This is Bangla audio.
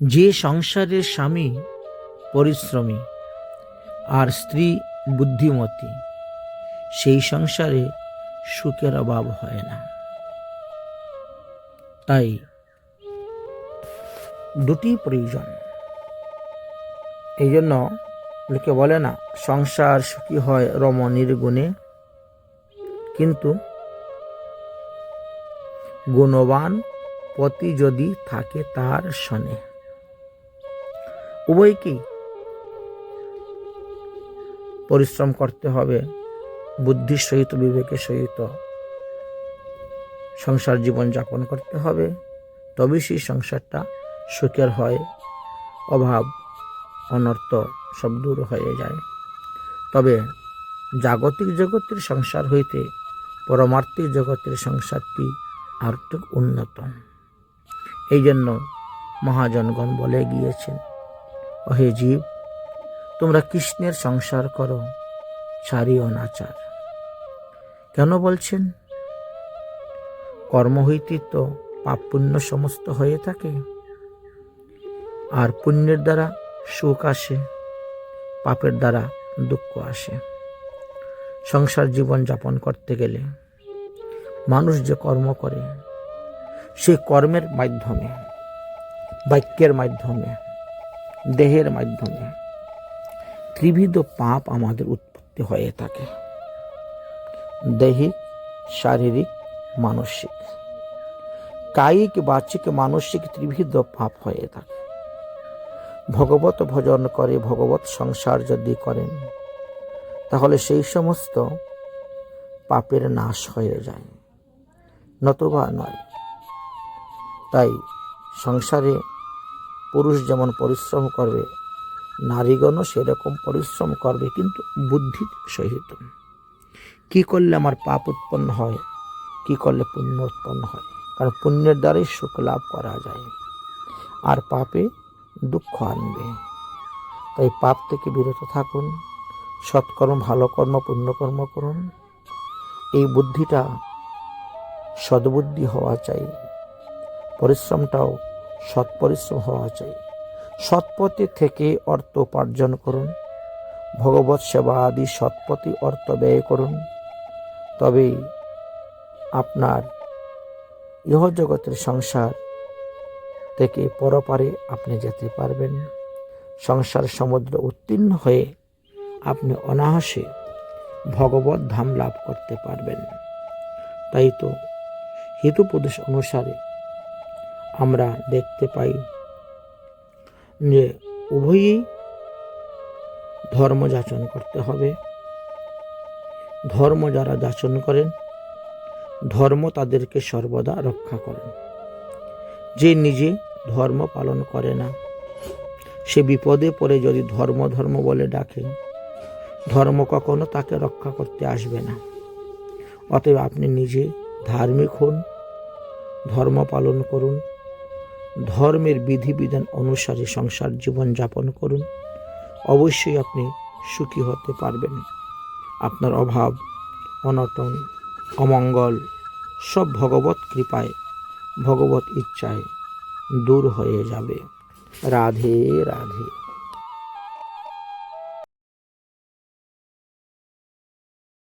যে সংসারের স্বামী পরিশ্রমী আর স্ত্রী বুদ্ধিমতী, সেই সংসারে সুখের অভাব হয় না। তাই দুটি প্রয়োজন। এই জন্য লোকে বলে না, সংসার সুখী হয় রমণীর গুণে, কিন্তু গুণবান পতি যদি থাকে তার শনে উভয়কেই পরিশ্রম করতে হবে, বুদ্ধির সহিত, বিবেকের সহিত। সংসার জীবন যাপন করতে হবে তবে সেই সংসারটা সুখের হয়, অভাব, অনর্থ সব দূর হয়ে যায়। তবে জাগতিক জগতের সংসার হইতে পরমার্থিক জগতের সংসারটি আর একটু উন্নত। এই জন্য মহাজনগণ বলে গিয়েছেন অহে জীব, তোমরা কৃষ্ণের সংসার করো চারি। অনাচার কেন বলছেন? কর্ম হইতে তো পাপ পুণ্য সমস্ত হয়ে থাকে। আর পুণ্যের দ্বারা সুখ আসে, পাপের দ্বারা দুঃখ আসে। সংসার জীবন যাপন করতে গেলে মানুষ যে কর্ম করে সেই কর্মের মাধ্যমে, বাক্যের মাধ্যমে দেহের মাধ্যমে ত্রিবিধ পাপ আমাদের উৎপত্তি হয়ে থাকে। দৈহিক, শারীরিক, মানসিক। কায়িক, বাচিক, মানসিক ত্রিবিধ পাপ হয়ে থাকে। ভগবত ভজন করে, ভগবত সংসার যদি করেন, তাহলে সেই সমস্ত পাপের নাশ হয়ে যায়। নতুবা নয়। তাই সংসারে পুরুষ যেমন পরিশ্রম করবে, নারীগণও সেরকম পরিশ্রম করবে, কিন্তু বুদ্ধির সহিত। কি করলে আমার পাপ উৎপন্ন হয়? কি করলে পুণ্য উৎপন্ন হয়? কারণ পুণ্যের দ্বারাই সুখ লাভ করা যায়। আর পাপে দুঃখ আনবে। তাই পাপ থেকে বিরত থাকুন, সৎকর্ম ভালো কর্ম পুণ্যকর্ম করুন। এই বুদ্ধিটা সদ্বুদ্ধি হওয়া চাই। পরিশ্রমটাও সৎ পরিশ্রম হওয়া চাই। সৎপথে থেকে অর্থ উপার্জন করুন। ভগবত সেবা আদি সৎপথে অর্থ ব্যয় করুন। তবেই আপনার ইহজগতের সংসার থেকে পরপারে আপনি যেতে পারবেন। সংসার সমুদ্র উত্তীর্ণ হয়ে আপনি অনায়াসে ভগবত ধাম লাভ করতে পারবেন। তাই তো হিতোপদেশ অনুসারে আমরা দেখতে পাই যে উভয়ই ধর্ম যাচন করতে হবে। ধর্ম যারা যাচন করেন, ধর্ম তাদেরকে সর্বদা রক্ষা করেন। যে নিজে ধর্ম পালন করে না, সে বিপদে পড়ে যদি ধর্ম ধর্ম বলে ডাকে, ধর্ম কখনো তাকে রক্ষা করতে আসবে না। অতএব আপনি নিজে ধার্মিক হন, ধর্ম পালন করুন ধর্মের বিধিবিধান অনুসারে সংসার জীবন যাপন করুন। অবশ্যই আপনি সুখী হতে পারবেন। আপনার অভাব, অনটন, অমঙ্গল সব ভগবত কৃপায়, ভগবত ইচ্ছায় দূর হয়ে যাবে। রাধে রাধে।